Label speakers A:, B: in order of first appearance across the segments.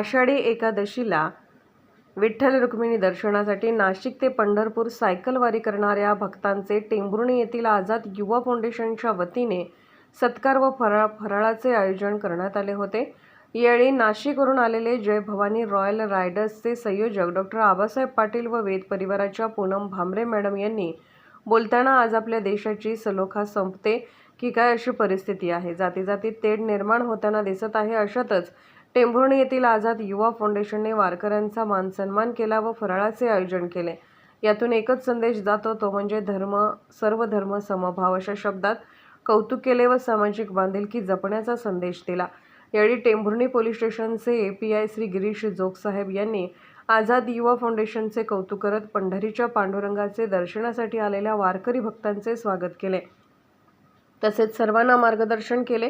A: आषाढी एकादशीला विठ्ठल रुक्मिणी दर्शनासाठी नाशिक ते पंढरपूर सायकलवारी करणाऱ्या भक्तांचे टेंभुर्णी येथील आझाद युवा फाउंडेशनच्या वतीने सत्कार व फराळ फराळाचे आयोजन करण्यात आले होते. यावेळी नाशिकवरून आलेले जय भवानी रॉयल रायडर्सचे संयोजक डॉक्टर आबासाहेब पाटील व वेद परिवाराच्या पूनम भांबरे मॅडम यांनी बोलताना आज आपल्या देशाची सलोखा संपते की काय अशी परिस्थिती आहे. जातीजातीत तेढ निर्माण होताना दिसत आहे अशातच टेंभुर्णी येथील आझाद युवा फाउंडेशनने वारकऱ्यांचा मानसन्मान केला व फराळाचे आयोजन केले. यातून एकच संदेश जातो तो म्हणजे धर्म सर्व धर्म समभाव अशा शब्दात कौतुक केले व सामाजिक बांधिलकी जपण्याचा संदेश दिला. यावेळी टेंभुर्णी पोलीस स्टेशनचे A P I Shri Girish जोगसाहेब यांनी आझाद युवा फाउंडेशनचे कौतुक करत पंढरीच्या पांडुरंगाचे दर्शनासाठी आलेल्या वारकरी भक्तांचे स्वागत केले. तसेच सर्वांना मार्गदर्शन केले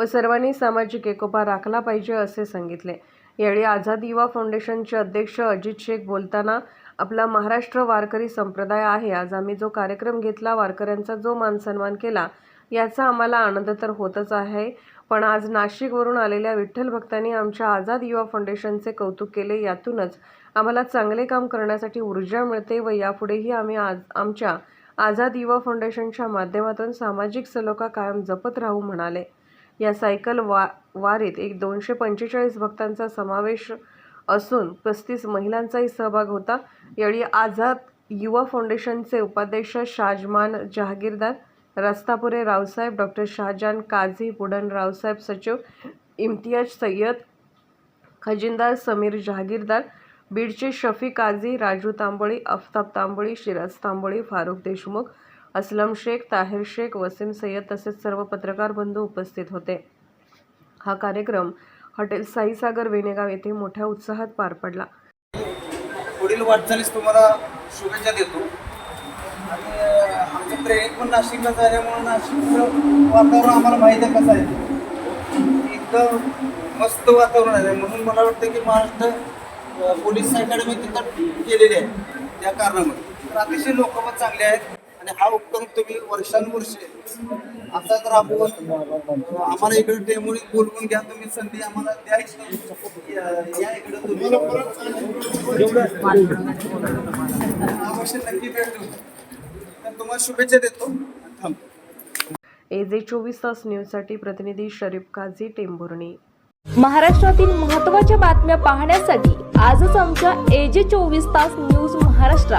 A: व सर्वांनी सामाजिक एकोपा राखला पाहिजे असे सांगितले. यावेळी आझाद युवा फाउंडेशनचे अध्यक्ष अजित शेख बोलताना आपला महाराष्ट्र वारकरी संप्रदाय आहे. आज आम्ही जो कार्यक्रम घेतला वारकऱ्यांचा जो मानसन्मान केला याचा आम्हाला आनंद तर होतच आहे. पण आज नाशिकवरून आलेल्या विठ्ठल भक्तांनी आमच्या आझाद युवा फाउंडेशनचे कौतुक केले. यातूनच आम्हाला चांगले काम करण्यासाठी ऊर्जा मिळते व यापुढेही आम्ही आज आमच्या आझाद युवा फाउंडेशनच्या माध्यमातून सामाजिक सलोखा कायम जपत राहू म्हणाले. या सायकल वा वारीत एक दोनशे पंचेचाळीस भक्तांचा समावेश असून पस्तीस महिलांचाही सहभाग होता. यावेळी आझाद युवा फाउंडेशनचे उपाध्यक्ष शाजमान जहागीरदार रस्तापुरे रावसाहेब डॉक्टर शाहजान काझी बुडन रावसाहेब सचिव इम्तियाज सय्यद खजिनदार समीर जहागीरदार बीडचे शफी काझी राजू तांबोळी अफताब तांबोळी शिराज तांबोळी फारुख देशमुख असलम शेख ताहिर शेख वसीम सय्यद तसेच सर्व पत्रकार बंधू उपस्थित होते. हा कार्यक्रम हॉटेल साईसागर वेनेगाव येथे मोठ्या उत्साहात पार पडला.
B: पुढील वाटचालीस तुम्हाला शुभेच्छा देतो. आणि आमचं ट्रेनिंग पण नाशिकला झाल्यामुळे नाशिकचं वातावरण आम्हाला माहीत आहे कसं आहे. एकदम मस्त वातावरण आहे. म्हणून मला वाटतं की महाराष्ट्र पोलीस अकॅडमी तिथं केलेली आहे. त्या कारणामुळे. तर अतिशय लोक पण चांगले आहेत. आणि हा उपक्रम तुम्ही वर्षानुवर्षे असाच राबवून अं, आम्हाला इकडे डेमोनी बोलवून घ्या तुम्ही संधी आम्हाला द्यायची या- या इकडे तुम्ही. अवश्य नक्की भेटू. तर तुम्हाला शुभेच्छा देतो. थांबतो
A: ए जे चोवीस तास न्यूजसाठी प्रतिनिधी शरीफ काझी टेंभुर्णी.
C: महाराष्ट्रातील महत्त्वाच्या बातम्या पाहण्यासाठी आजच आमच्या एजे चोवीस तास न्यूज महाराष्ट्र